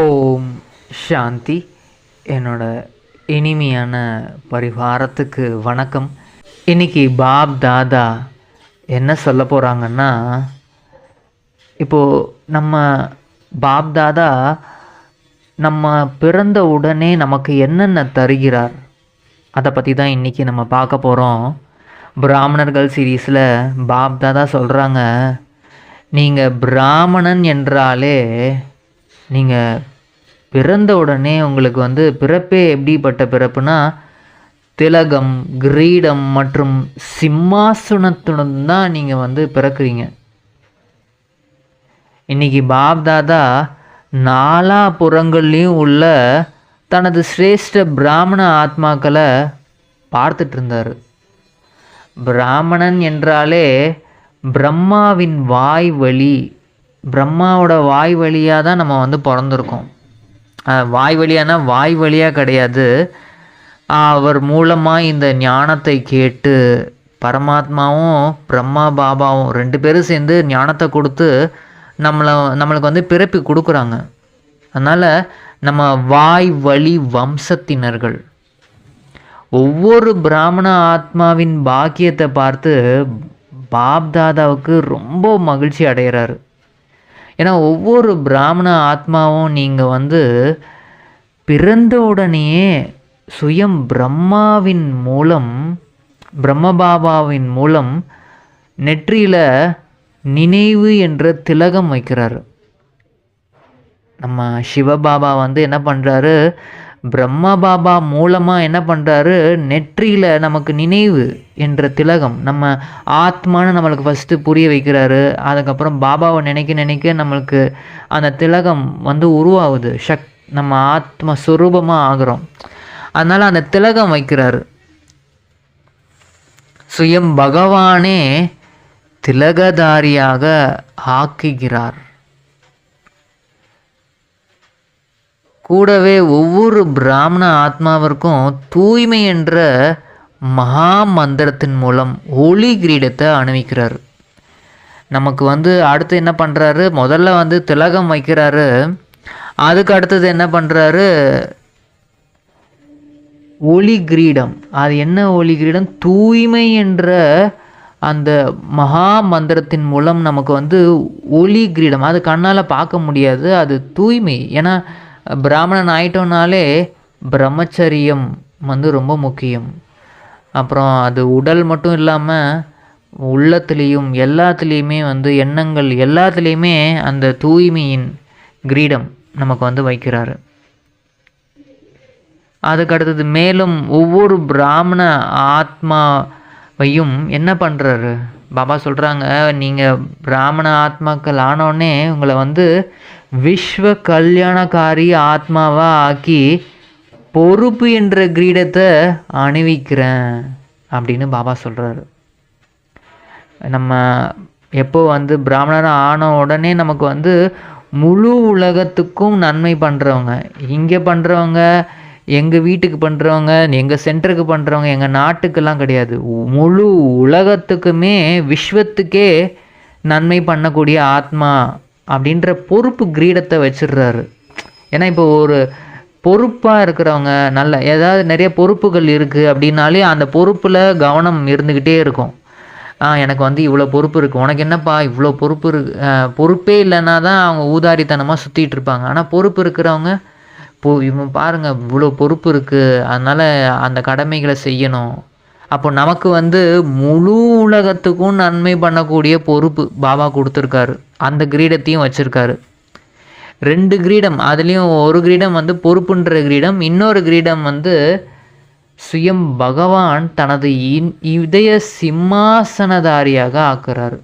ஓம் சாந்தி. என்னோட இனிமையான பரிவாரத்துக்கு வணக்கம். இன்னைக்கு பாப் தாதா என்ன சொல்ல போகிறாங்கன்னா இப்போது நம்ம பாப் தாதா நம்ம பிறந்த உடனே நமக்கு என்னென்ன தருகிறார் அதை பற்றி தான் இன்றைக்கி நம்ம பார்க்க போகிறோம் பிராமணர்கள் சீரீஸில் பாப் தாதா சொல்கிறாங்க நீங்கள் பிராமணன் என்றாலே நீங்கள் பிறந்த உடனே உங்களுக்கு வந்து பிறப்பே எப்படிப்பட்ட பிறப்புனா திலகம் கிரீடம் மற்றும் சிம்மாசனத்துடன் தான் நீங்கள் வந்து பிறக்கிறீங்க. இன்னைக்கு பாப்தாதா நாலா புறங்கள்லேயும் உள்ள தனது சிரேஷ்ட பிராமண ஆத்மாக்களை பார்த்துட்டு இருந்தார் பிராமணன் என்றாலே பிரம்மாவின் வாய் வழி பிரம்மாவோட வாய் வழியாக தான் நம்ம வந்து பிறந்திருக்கோம். வாய் வழியானா வாய் வழியாக கிடையாது. அவர் மூலமாக இந்த ஞானத்தை கேட்டு பரமாத்மாவும் பிரம்மா பாபாவும் ரெண்டு பேரும் சேர்ந்து ஞானத்தை கொடுத்து நம்மளை நம்மளுக்கு வந்து பிறப்பி கொடுக்குறாங்க. அதனால் நம்ம வாய் வழி வம்சத்தினர்கள். ஒவ்வொரு பிராமண ஆத்மாவின் பாக்கியத்தை பார்த்து பாப் தாதாவுக்கு ரொம்ப மகிழ்ச்சி அடைகிறாரு. ஏன்னா ஒவ்வொரு பிராமண ஆத்மாவும் நீங்கள் வந்து பிறந்த உடனேயே சுயம் பிரம்மாவின் மூலம் பிரம்மபாபாவின் மூலம் நெற்றியில் நினைவு என்ற திலகம் வைக்கிறாரு. நம்ம சிவபாபா வந்து என்ன பண்ணுறாரு பிரம்மா பாபா மூலமாக என்ன பண்ணுறாரு நெற்றியில் நமக்கு நினைவு என்ற திலகம் நம்ம ஆத்மானு நம்மளுக்கு ஃபஸ்ட்டு புரிய வைக்கிறாரு. அதுக்கப்புறம் பாபாவை நினைக்க நினைக்க நம்மளுக்கு அந்த திலகம் வந்து உருவாகுது. சக் நம்ம ஆத்ம சுரூபமாக ஆகிறோம். அதனால் அந்த திலகம் வைக்கிறாரு. சுயம் பகவானே திலகதாரியாக ஆக்குகிறார். கூடவே ஒவ்வொரு பிராமண ஆத்மாவிற்கும் தூய்மை என்ற மகா மந்திரத்தின் மூலம் ஒளி கிரீடத்தை அணிவிக்கிறார். நமக்கு வந்து அடுத்து என்ன பண்ணுறாரு முதல்ல வந்து திலகம் வைக்கிறாரு. அதுக்கு அடுத்தது என்ன பண்ணுறாரு ஒளி கிரீடம். அது என்ன ஒளி கிரீடம்? தூய்மை என்ற அந்த மகா மந்திரத்தின் மூலம் நமக்கு வந்து ஒளி கிரீடம். அது கண்ணால் பார்க்க முடியாது. அது தூய்மை. ஏன்னா பிராமணன் ஆயிட்டோம்னாலே பிரம்மச்சரியம் வந்து ரொம்ப முக்கியம். அப்புறம் அது உடல் மட்டும் இல்லாமல் உள்ளத்துலேயும் எல்லாத்துலேயுமே வந்து எண்ணங்கள் எல்லாத்துலேயுமே அந்த தூய்மையின் கிரீடம் நமக்கு வந்து வைக்கிறாரு. அதுக்கு அடுத்தது மேலும் ஒவ்வொரு பிராமண ஆத்மாவையும் என்ன பண்ணுறாரு பாபா சொல்கிறாங்க நீங்கள் பிராமண ஆத்மாக்கள் ஆனோடனே உங்களை வந்து விஸ்வ கல்யாணக்காரி ஆத்மாவாக ஆக்கி பொறுப்பு என்ற கிரீடத்தை அணிவிக்கிறேன் அப்படின்னு பாபா சொல்கிறாரு நம்ம எப்போ வந்து பிராமணராக ஆன உடனே நமக்கு வந்து முழு உலகத்துக்கும் நன்மை பண்ணுறவங்க இங்கே பண்ணுறவங்க எங்கள் வீட்டுக்கு பண்ணுறவங்க எங்கள் சென்டருக்கு பண்ணுறவங்க எங்கள் நாட்டுக்கெல்லாம் கிடையாது. முழு உலகத்துக்குமே விஸ்வத்துக்கே நன்மை பண்ணக்கூடிய ஆத்மா அப்படின்ற பொறுப்பு கிரீடத்தை வச்சிடுறாரு. ஏன்னா இப்போ ஒரு பொறுப்பாக இருக்கிறவங்க நல்ல ஏதாவது நிறைய பொறுப்புகள் இருக்குது அப்படின்னாலே அந்த பொறுப்பில் கவனம் இருந்துக்கிட்டே இருக்கும். ஆ எனக்கு வந்து இவ்வளோ பொறுப்பு இருக்குது உனக்கு என்னப்பா இவ்வளோ பொறுப்பு இருக்கு? பொறுப்பே இல்லைன்னா தான் அவங்க ஊதாரித்தனமாக சுற்றிட்டு இருப்பாங்க. ஆனால் பொறுப்பு இருக்கிறவங்க இப்போ இவன் பாருங்கள் இவ்வளோ பொறுப்பு இருக்குது அதனால் அந்த கடமைகளை செய்யணும். அப்போ நமக்கு வந்து முழு உலகத்துக்கும் நன்மை பண்ணக்கூடிய பொறுப்பு பாபா கொடுத்துருக்காரு. அந்த கிரீடத்தையும் வச்சுருக்காரு. ரெண்டு கிரீடம் அதுலேயும் ஒரு கிரீடம் வந்து பொறுப்புன்ற கிரீடம் இன்னொரு கிரீடம் வந்து சுயம் பகவான் தனது இன் இதய சிம்மாசனதாரியாக ஆக்குறாரு.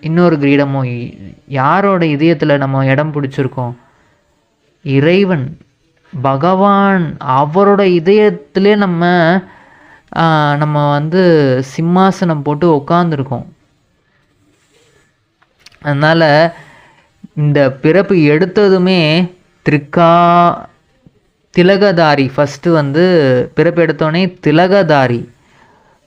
இன்னொரு கிரீடமும் யாரோட இதயத்தில் நம்ம இடம் பிடிச்சிருக்கோம்? இறைவன். பகவான் அவரோட இதயத்திலே நம்ம நம்ம வந்து சிம்மாசனம் போட்டு உட்காந்துருக்கோம் அதனால் இந்த பிறப்பு எடுத்ததுமே திரிக்கா திலகதாரி. ஃபஸ்ட்டு வந்து பிறப்பு எடுத்தோடனே திலகதாரி.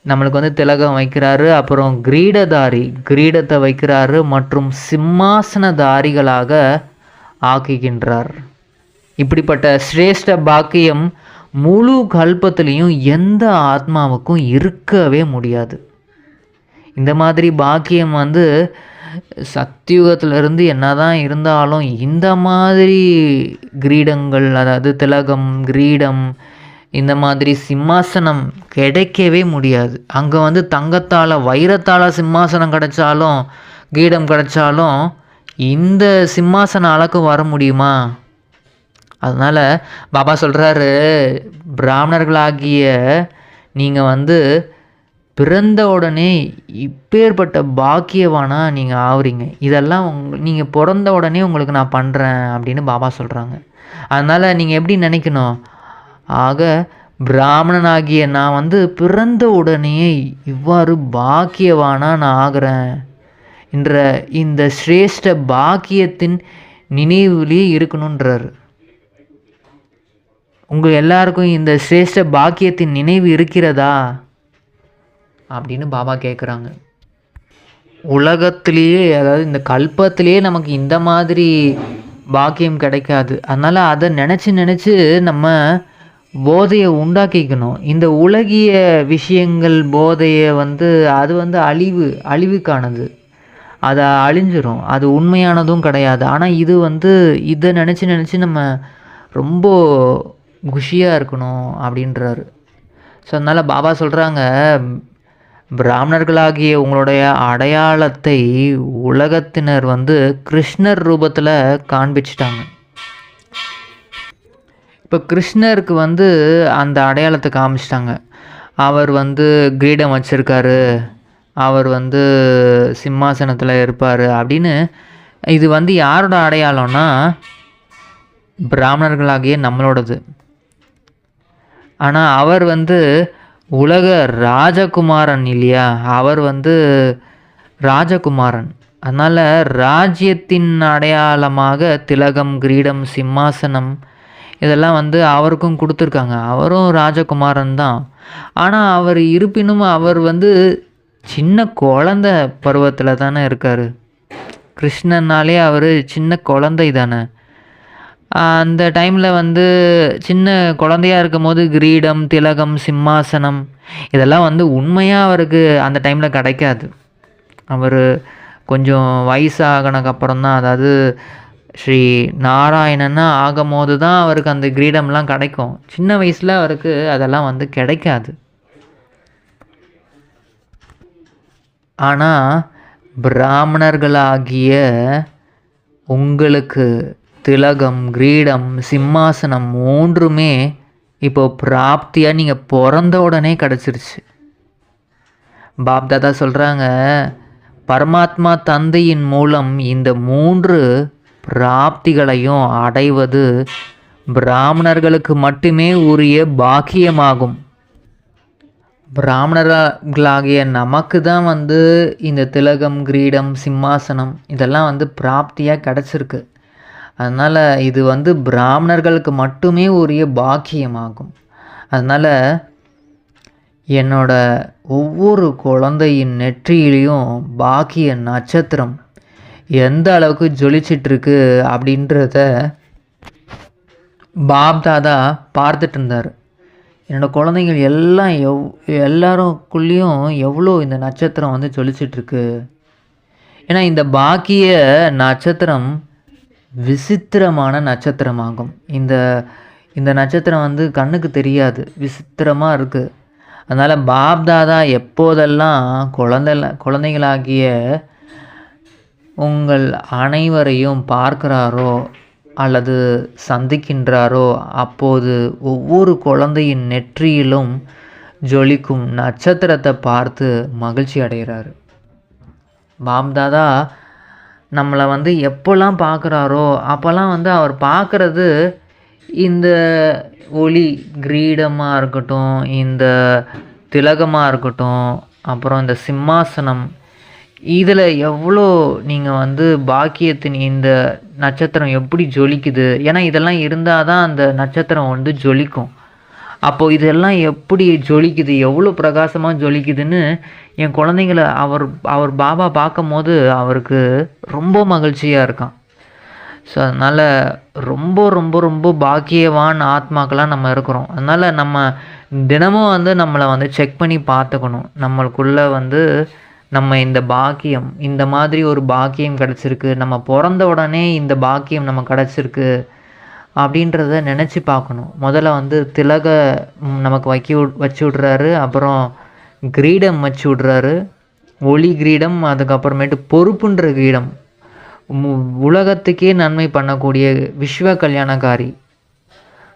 நம்மளுக்கு வந்து திலகம் வைக்கிறாரு அப்புறம் கிரீடதாரி. கிரீடத்தை வைக்கிறாரு மற்றும் சிம்மாசனதாரிகளாக ஆக்குகின்றார். இப்படிப்பட்ட சிரேஷ்ட பாக்கியம் முழு கல்பத்துலேயும் எந்த ஆத்மாவுக்கும் இருக்கவே முடியாது. இந்த மாதிரி பாக்கியம் வந்து சத்தியுகத்திலிருந்து என்னதான் இருந்தாலும் இந்த மாதிரி கிரீடங்கள் அதாவது திலகம் கிரீடம் இந்த மாதிரி சிம்மாசனம் கிடைக்கவே முடியாது. அங்கே வந்து தங்கத்தால் வைரத்தால் சிம்மாசனம் கிடைச்சாலும் கிரீடம் கிடைச்சாலும் இந்த சிம்மாசன அளவுக்கு வர முடியுமா? அதனால் பாபா சொல்கிறாரு பிராமணர்களாகிய நீங்கள் வந்து பிறந்த உடனே இப்பேற்பட்ட பாக்கியவானா நீங்கள் ஆகுறீங்க இதெல்லாம் உங் நீங்கள் பிறந்த உடனே உங்களுக்கு நான் பண்ணுறேன் அப்படின்னு பாபா சொல்கிறாங்க அதனால் நீங்கள் எப்படி நினைக்கணும்? ஆக பிராமணனாகிய நான் வந்து பிறந்த உடனே இவ்வாறு பாக்கியவானா நான் ஆகிறேன் என்ற இந்த சிரேஷ்ட பாக்கியத்தின் நினைவுலேயே இருக்கணுன்றார் உங்கள் எல்லாருக்கும் இந்த சிரேஷ்ட பாக்கியத்தின் நினைவு இருக்கிறதா? அப்படின்னு பாபா கேட்குறாங்க உலகத்திலேயே அதாவது இந்த கல்பத்திலேயே நமக்கு இந்த மாதிரி பாக்கியம் கிடைக்காது. அதனால் அதை நினச்சி நினச்சி நம்ம போதையை உண்டாக்கிக்கணும். இந்த உலகிய விஷயங்கள் போதையை வந்து அது வந்து அழிவு அழிவுக்கானது. அதை அழிஞ்சிரும். அது உண்மையானதும் கிடையாது. ஆனால் இது வந்து இதை நினச்சி நினச்சி நம்ம ரொம்ப குஷியாக இருக்கணும் அப்படின்றாரு. ஸோ அதனால் பாபா சொல்கிறாங்க பிராமணர்களாகிய உங்களுடைய அடையாளத்தை உலகத்தினர் வந்து கிருஷ்ணர் ரூபத்தில் காண்பிச்சிட்டாங்க. இப்போ கிருஷ்ணருக்கு வந்து அந்த அடையாளத்தை காமிச்சிட்டாங்க. அவர் வந்து கிரீடம் வச்சுருக்காரு அவர் வந்து சிம்மாசனத்தில் இருப்பார் அப்படின்னு. இது வந்து யாரோட அடையாளம்னா பிராமணர்களாகிய நம்மளோடது. ஆனால் அவர் வந்து உலக ராஜகுமாரன் இல்லையா? அவர் வந்து ராஜகுமாரன். அதனால் ராஜ்யத்தின் அடையாளமாக திலகம் கிரீடம் சிம்மாசனம் இதெல்லாம் வந்து அவருக்கும் கொடுத்துருக்காங்க. அவரும் ராஜகுமாரன் தான். ஆனால் அவர் இருப்பினும் அவர் வந்து சின்ன குழந்த பருவத்தில் தானே இருக்கார். கிருஷ்ணன்னாலே அவர் சின்ன குழந்தை தானே. அந்த டைமில் வந்து சின்ன குழந்தையா இருக்கும்போது கிரீடம் திலகம் சிம்மாசனம் இதெல்லாம் வந்து உண்மையாக அவருக்கு அந்த டைமில் கிடைக்காது. அவர் கொஞ்சம் வயசாகனக்கப்புறம் தான் அதாவது ஸ்ரீ நாராயணன்னா ஆகும்போது தான் அவருக்கு அந்த கிரீடம்லாம் கிடைக்கும். சின்ன வயசில் அவருக்கு அதெல்லாம் வந்து கிடைக்காது. ஆனால் பிராமணர்களாகிய உங்களுக்கு திலகம் கிரீடம் சிம்மாசனம் மூன்றுமே இப்போ பிராப்தியாக நீங்கள் பிறந்த உடனே கிடச்சிருச்சு. பாப்தாதா சொல்கிறாங்க பரமாத்மா தந்தையின் மூலம் இந்த மூன்று பிராப்திகளையும் அடைவது பிராமணர்களுக்கு மட்டுமே உரிய பாக்கியமாகும். பிராமணர்களாகிய நமக்கு தான் வந்து இந்த திலகம் கிரீடம் சிம்மாசனம் இதெல்லாம் வந்து பிராப்தியாக கிடச்சிருக்கு. அதனால் இது வந்து பிராமணர்களுக்கு மட்டுமே உரிய பாக்கியமாகும். அதனால் என்னோட ஒவ்வொரு குழந்தையின் நெற்றியிலையும் பாக்கிய நட்சத்திரம் எந்த அளவுக்கு ஜொலிச்சிட்ருக்கு அப்படின்றத பாப் தாதா பார்த்துட்டு இருந்தார் என்னோடய குழந்தைகள் எல்லாம் எவ் எல்லாருக்குள்ளேயும் எவ்வளோ இந்த நட்சத்திரம் வந்து ஜொலிச்சிட்ருக்கு. ஏன்னா இந்த பாக்கிய நட்சத்திரம் விசித்திரமான நட்சத்திரமாகும். இந்த இந்த நட்சத்திரம் வந்து கண்ணுக்கு தெரியாது. விசித்திரமாக இருக்குது அதனால் பாப்தாதா எப்போதெல்லாம் குழந்தை குழந்தைகளாகிய உங்கள் அனைவரையும் பார்க்கிறாரோ அல்லது சந்திக்கின்றாரோ அப்போது ஒவ்வொரு குழந்தையின் நெற்றியிலும் ஜொலிக்கும் நட்சத்திரத்தை பார்த்து மகிழ்ச்சி அடைகிறாரு. பாப்தாதா நம்மளை வந்து எப்போல்லாம் பார்க்குறாரோ அப்போல்லாம் வந்து அவர் பார்க்குறது இந்த ஒளி கிரீடமாக இருக்கட்டும் இந்த திலகமாக இருக்கட்டும் அப்புறம் இந்த சிம்மாசனம். இதில் எவ்வளோ நீங்கள் வந்து பாக்கியத்தின் இந்த நட்சத்திரம் எப்படி ஜொலிக்குது? ஏன்னா இதெல்லாம் இருந்தால் தான் அந்த நட்சத்திரம் வந்து ஜொலிக்கும். அப்போது இதெல்லாம் எப்படி ஜொலிக்குது? எவ்வளோ பிரகாசமாக ஜொலிக்குதுன்னு என் குழந்தைங்கள அவர் அவர் பாபா பார்க்கும் போது அவருக்கு ரொம்ப மகிழ்ச்சியாக இருக்கான். ஸோ அதனால் ரொம்ப ரொம்ப ரொம்ப பாக்கியவான் ஆத்மாக்களாக நம்ம இருக்கிறோம். அதனால் நம்ம தினமும் வந்து நம்மளை வந்து செக் பண்ணி பார்த்துக்கணும். நம்மளுக்குள்ளே வந்து நம்ம இந்த பாக்கியம் இந்த மாதிரி ஒரு பாக்கியம் கிடச்சிருக்கு. நம்ம பிறந்த உடனே இந்த பாக்கியம் நம்ம கிடச்சிருக்கு அப்படின்றத நினச்சி பார்க்கணும். முதல்ல வந்து திலக நமக்கு வைக்க விட்- வச்சு விட்றாரு. அப்புறம் கிரீடம் வச்சு விட்றாரு. ஒளி கிரீடம் அதுக்கப்புறமேட்டு பொறுப்புன்ற கிரீடம். மு- உலகத்துக்கே நன்மை பண்ணக்கூடிய விஸ்வ கல்யாணக்காரி.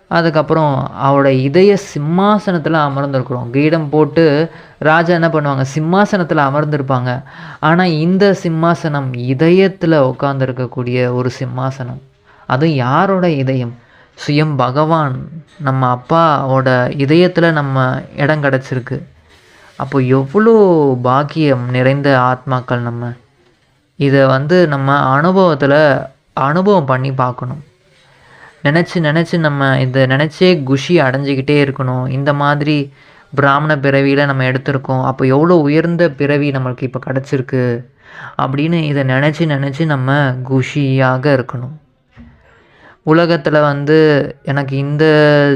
அதுக்கப்புறம் அவரோட இதய சிம்மாசனத்தில் அமர்ந்திருக்கிறோம். கிரீடம் போட்டு ராஜா என்ன பண்ணுவாங்க? சிம்மாசனத்தில் அமர்ந்திருப்பாங்க. ஆனால் இந்த சிம்மாசனம் இதயத்தில் உட்காந்துருக்கக்கூடிய ஒரு சிம்மாசனம். அதுவும் யாரோட இதயம்? சுயம் பகவான். நம்ம அப்பாவோட இதயத்தில் நம்ம இடம் கிடச்சிருக்கு. அப்போ எவ்வளோ பாக்கியம் நிறைந்த ஆத்மாக்கள் நம்ம. இதை வந்து நம்ம அனுபவத்தில் அனுபவம் பண்ணி பார்க்கணும். நினச்சி நினச்சி நம்ம இதை நினச்சே குஷி அடைஞ்சிக்கிட்டே இருக்கணும். இந்த மாதிரி பிராமண பிறவியில் நம்ம எடுத்திருக்கோம். அப்போ எவ்வளோ உயர்ந்த பிறவி நம்மளுக்கு இப்போ கிடச்சிருக்கு அப்படின்னு இதை நினச்சி நினச்சி நம்ம குஷியாக இருக்கணும். உலகத்தில் வந்து எனக்கு இந்த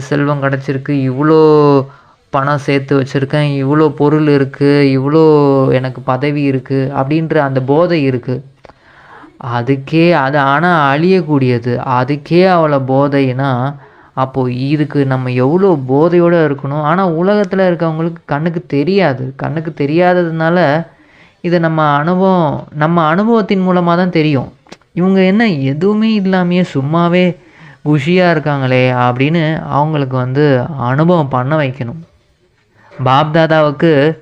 செல்வம் கிடச்சிருக்கு இவ்வளோ பணம் சேர்த்து வச்சுருக்கேன் இவ்வளோ பொருள் இருக்குது இவ்வளோ எனக்கு பதவி இருக்குது அப்படின்ற அந்த போதை இருக்குது அதுக்கே அது ஆனால் அழியக்கூடியது. அதுக்கே அவ்வளோ போதைனா அப்போது இதுக்கு நம்ம எவ்வளோ போதையோடு இருக்கணும்? ஆனால் உலகத்தில் இருக்கவங்களுக்கு கண்ணுக்கு தெரியாது. கண்ணுக்கு தெரியாததுனால இதை நம்ம அனுபவம் நம்ம அனுபவத்தின் மூலமாக தான் தெரியும். இவங்க என்ன எதுவுமே இல்லாமையே சும்மாவே குஷியாக இருக்காங்களே அப்படின்னு அவங்களுக்கு வந்து அனுபவம் பண்ண வைக்கணும். பாப்தாதாவுக்கு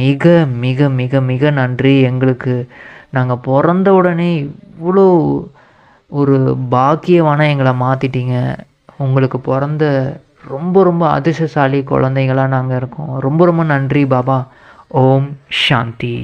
மிக மிக மிக மிக நன்றி. எங்களுக்கு நாங்கள் பிறந்த உடனே இவ்வளோ ஒரு பாக்கியவான எங்களை மாற்றிட்டீங்க உங்களுக்கு பிறந்த ரொம்ப ரொம்ப அதிர்ஷ்டசாலி குழந்தைங்களாக நாங்கள் இருக்கோம். ரொம்ப ரொம்ப நன்றி பாபா. ஓம் சாந்தி.